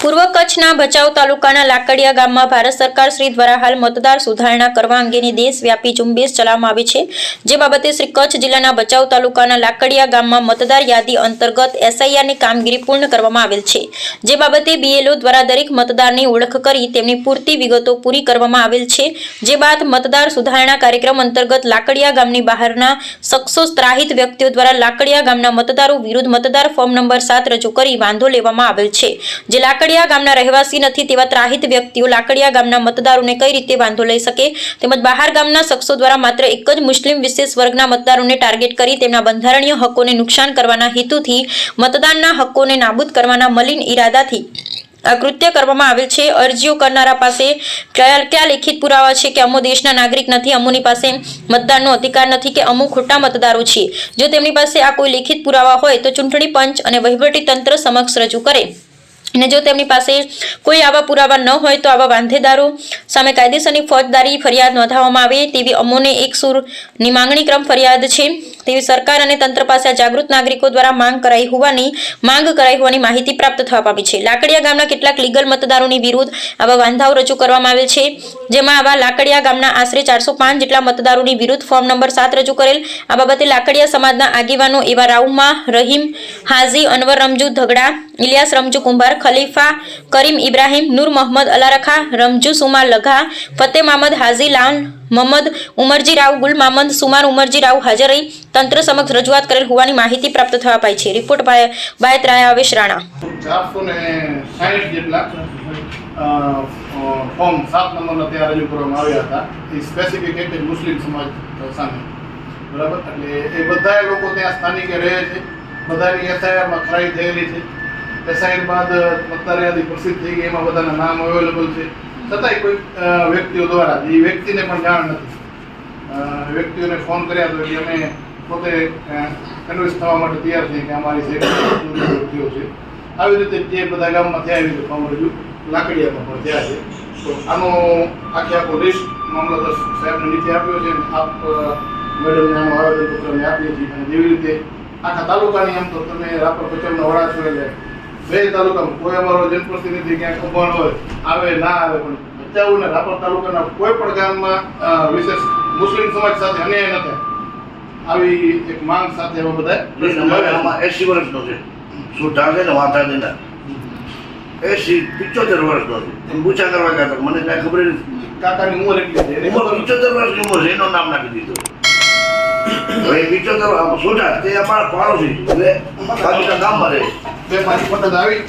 પૂર્વ કચ્છના ભચાઉ તાલુકાના લાકડિયા ગામમાં ભારત સરકાર શ્રી દ્વારા હાલ મતદાર સુધારણા કરવા અંગેની દેશવ્યાપી ઝુંબેશ ચલાવવામાં આવી છે. જે બાબતે શ્રી કચ્છ જિલ્લાના ભચાઉ તાલુકાના લાકડિયા ગામમાં મતદાર યાદી અંતર્ગત એસઆઈઆરની કામગીરી પૂર્ણ કરવામાં આવેલ છે. જે બાબતે બીએલઓ દ્વારા દરેક મતદારની ઓળખ કરી તેમની પૂરતી વિગતો પૂરી કરવામાં આવેલ છે. જે બાદ મતદાર સુધારણા કાર્યક્રમ અંતર્ગત લાકડિયા ગામની બહારના શખ્સો ત્રાહિત વ્યક્તિઓ દ્વારા લાકડિયા ગામના મતદારો વિરુદ્ધ મતદાર ફોર્મ નંબર સાત રજૂ કરી વાંધો લેવામાં આવેલ છે. જે લાકડિયા ગામના રહેવાસી નથી તેવા ત્રાહિત વ્યક્તિઓ લાકડિયા ગામના મતદારોને કઈ રીતે વાંધો લઈ શકે? તેમજ બહાર ગામના શખ્સો દ્વારા માત્ર એક જ મુસ્લિમ વિશેષ વર્ગના મતદારોને ટાર્ગેટ કરી તેમના બંધારણીય હકોને નુકસાન કરવાના હેતુથી મતદાનના હકોને નાબૂદ કરવાના મલિન ઈરાદાથી આ કૃત્ય કરવામાં આવેલ છે. અરજીઓ કરનારા પાસે કયા કયા લેખિત પુરાવા છે કે અમો દેશના નાગરિક નથી? અમોની પાસે મતદાનનો અધિકાર નથી કે અમુક ખોટા મતદારો છે? જો તેમની પાસે આ કોઈ લેખિત પુરાવા હોય તો ચૂંટણી પંચ અને વહીવટી તંત્ર સમક્ષ રજૂ કરે. અને જો તેમની પાસે કોઈ આવા પુરાવા ન હોય તો આવા વાંધેદારો સામે કાયદેસરની ફોજદારી ફરિયાદ નોંધાવવામાં આવે તેવી અમોને એક સુરની માંગણી ક્રમ ફરિયાદ છે. તેવી સરકાર અને તંત્ર પાસે જાગૃત નાગરિકો દ્વારા માંગ કરાઈ હોવાની, માંગ કરાઈ હોવાની માહિતી પ્રાપ્ત થવા પામી છે. લાકડિયા ગામના કેટલાક લીગલ મતદારોની વિરુદ્ધ આવા વાંધાઓ રજૂ કરવામાં આવેલ છે, જેમાં આવા લાકડિયા ગામના આશરે ચારસો જેટલા મતદારોની વિરુદ્ધ ફોર્મ નંબર સાત રજૂ કરેલ. આ બાબતે લાકડિયા સમાજના આગેવાનો એવા રાઉમા, રહીમ હાજી અનવર, રમજુ ધગડા, ઇલિયાસ, રમજુ કુંભાર, ખલીફા, કરીમ ઇબ્રાહીમ, નૂર મોહમ્મદ અલારખા, રમજુ સુમા લઘા, ફતેહ મામદ હાજી લાલ મોહમ્મદ ઉમરજી રાવ ગુલ મામંદ સુમાર ઉમરજી રાવ હાજર રહી તંત્ર સમક્ષ રજૂઆત કરેલ હોવાની માહિતી પ્રાપ્ત થવા પાઈ છે. રિપોર્ટ બાય, બાયત રાયા, આવેશ રાણા. ફોર્મ સાત નંબરના ત્યાં રજૂ કરવામાં આવ્યા હતા. એ સ્પેસિફિક મુસ્લિમ સમાજ સામે. બરાબર? એટલે એ બધા લોકો ત્યાં સ્થાનિકે રહે છે. બધાની એસઆઈઆરમાં ખરાઈ થયેલી છે. એસઆઈઆર બાદ મતદાર પ્રસિદ્ધ થઈ ગઈ એમાં બધાના નામ અવેલેબલ છે. છતાંય કોઈ વ્યક્તિઓ દ્વારા, એ વ્યક્તિને પણ જાણ નથી. વ્યક્તિઓને ફોન કર્યા તો એટલે અમે પોતે કન્વિન્સ થવા માટે તૈયાર છીએ કે અમારી જે વ્યક્તિઓ છે, આવી રીતે જે બધા ગામમાં થયા આવી રીતે ફોર્મ રજૂ લાકડિયામાં પણ થયા છે. તો આનો આખે આખો લિસ્ટ મામલતદાર સાહેબને નીચે આપ્યો છે આપ મેડમને આનું આવેદનપત્ર અમે આપીએ છીએ. અને જેવી રીતે આખા તાલુકાની એમ તો તમે રાપર પચમના વડા છો એટલે બે તાલુકામાં કોઈ અમારો જનપ્રતિનિધિ ક્યાંક અભણ હોય આવે ના આવે પણ ભચાઉ ને રાપર તાલુકાના કોઈ પણ ગામમાં વિશેષ મુસ્લિમ સમાજ સાથે અન્યાય ન થાય. આવી એક માંગ સાથે અમે બધા એસી વર્ષનો છે. સુઠા છે ને વાંધા છે ને એસી પિચોતેર વર્ષનો છે. એમ પૂછા કરવા ગયા મને કાંઈ ખબર નથી. કાકાની ઉંમર એટલી છે. ઉંમર પિચોતેર વર્ષની ઉંમર છે. એનું નામ નાખી દીધું. હવે પિચોતર સુઠા તે અમારા પાડોશી ગામમાં રહે બે પાંચ પતંગ આવી.